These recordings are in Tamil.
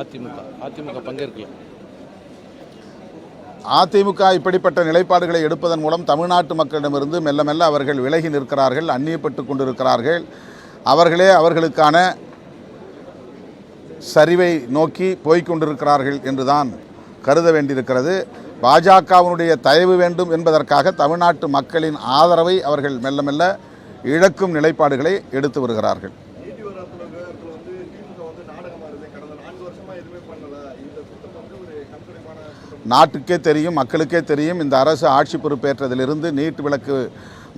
அதிமுக அதிமுக பங்கேற்கல. அதிமுக இப்படிப்பட்ட நிலைப்பாடுகளை எடுப்பதன் மூலம் தமிழ்நாட்டு மக்களிடமிருந்து மெல்ல மெல்ல அவர்கள் விலகி நிற்கிறார்கள் அந்நியப்பட்டு கொண்டிருக்கிறார்கள். அவர்களே அவர்களுக்கான சரிவை நோக்கி போய்கொண்டிருக்கிறார்கள் என்றுதான் கருத வேண்டியிருக்கிறது. பாஜகவினுடைய தயவு வேண்டும் என்பதற்காக தமிழ்நாட்டு மக்களின் ஆதரவை அவர்கள் மெல்ல மெல்ல இழக்கும் நிலைப்பாடுகளை எடுத்து வருகிறார்கள். நாட்டுக்கே தெரியும் மக்களுக்கே தெரியும் இந்த அரசு ஆட்சி பொறுப்பேற்றதிலிருந்து நீட் விளக்கு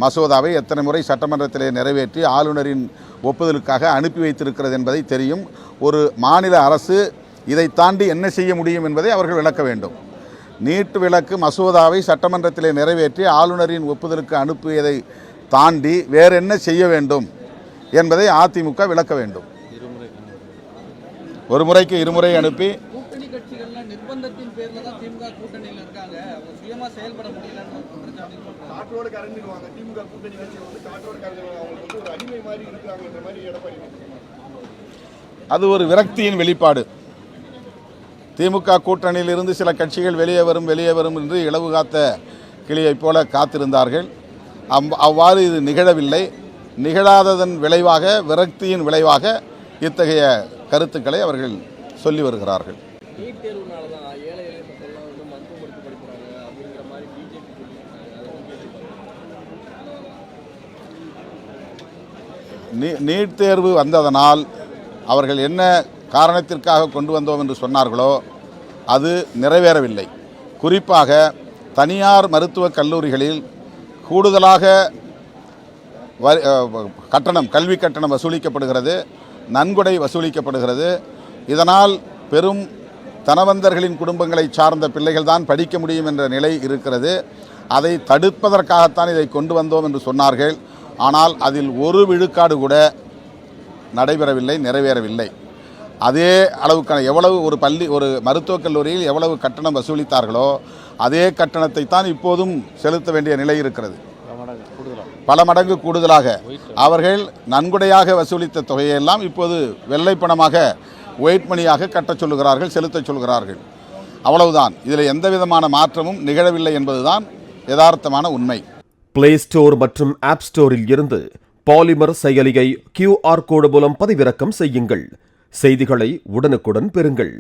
மசோதாவை எத்தனை முறை சட்டமன்றத்திலே நிறைவேற்றி ஆளுநரின் ஒப்புதலுக்காக அனுப்பி வைத்திருக்கிறது என்பதை தெரியும். ஒரு மாநில அரசு இதை தாண்டி என்ன செய்ய முடியும் என்பதை அவர்கள் விளக்க வேண்டும். நீட்டு விளக்கு மசோதாவை சட்டமன்றத்திலே நிறைவேற்றி ஆளுநரின் ஒப்புதலுக்கு அனுப்பியதை தாண்டி வேற என்ன செய்ய வேண்டும் என்பதை அதிமுக விளக்க வேண்டும். இருமுறை ஒரு முறைக்கு இருமுறை அனுப்பி நிர்பந்தத்தின் பேர்ல தான் திமுக கூட்டணியில இருக்காங்க. அவங்க சுயமா செயல்பட முடியலன்னு குற்றச்சாட்டு. காற்றோடு திமுக கூட்டணி கட்சிகள் வந்து காற்றோடு அவங்களுக்கு வந்து ஒரு அடிமை மாதிரி இருக்கிறாங்கன்ற மாதிரி எடப்பாடி. அது ஒரு விரக்தியின் வெளிப்பாடு. திமுக கூட்டணியிலிருந்து சில கட்சிகள் வெளியே வரும் வெளியே வரும் என்று இலவு காத்த கிளியைப் போல காத்திருந்தார்கள். அம் அவ்வாறு இது நிகழவில்லை. நிகழாததன் விளைவாக விரக்தியின் விளைவாக இத்தகைய கருத்துக்களை அவர்கள் சொல்லி வருகிறார்கள். நீட் தேர்வுனால தான் ஏழை எளிய மக்கள்லாம் வந்து மருத்துவ படிக்கிறாங்க அப்படிங்கிற மாதிரி பிஜேபி நீ நீட் தேர்வு வந்ததனால் அவர்கள் என்ன காரணத்திற்காக கொண்டு வந்தோம் என்று சொன்னார்களோ அது நிறைவேறவில்லை. குறிப்பாக தனியார் மருத்துவக் கல்லூரிகளில் கூடுதலாக வரி கட்டணம் கல்வி கட்டணம் வசூலிக்கப்படுகிறது நன்கொடை வசூலிக்கப்படுகிறது. இதனால் பெரும் தனவந்தர்களின் குடும்பங்களை சார்ந்த பிள்ளைகள் தான் படிக்க முடியும் என்ற நிலை இருக்கிறது. அதை தடுப்பதற்காகத்தான் இதை கொண்டு வந்தோம் என்று சொன்னார்கள். ஆனால் அதில் ஒரு விழுக்காடு கூட நடைபெறவில்லை நிறைவேறவில்லை. அதே அளவுக்கான எவ்வளவு ஒரு பள்ளி ஒரு மருத்துவக் கல்லூரியில் எவ்வளவு கட்டணம் வசூலித்தார்களோ அதே கட்டணத்தை தான் இப்போதும் செலுத்த வேண்டிய நிலை இருக்கிறது. பல மடங்கு கூடுதலாக அவர்கள் நன்கொடையாக வசூலித்த தொகையெல்லாம் இப்போது வெள்ளை பணமாக ஒயிட் மணியாக கட்டச் சொல்லுகிறார்கள் செலுத்தச் சொல்கிறார்கள் அவ்வளவுதான். இதில் எந்த விதமான மாற்றமும் நிகழவில்லை என்பதுதான் யதார்த்தமான உண்மை. பிளே ஸ்டோர் மற்றும் ஆப் ஸ்டோரில் இருந்து பாலிமர் செயலியை கியூஆர் கோடு மூலம் பதிவிறக்கம் செய்யுங்கள். செய்திகளை உடனுக்குடன் பெறுங்கள்.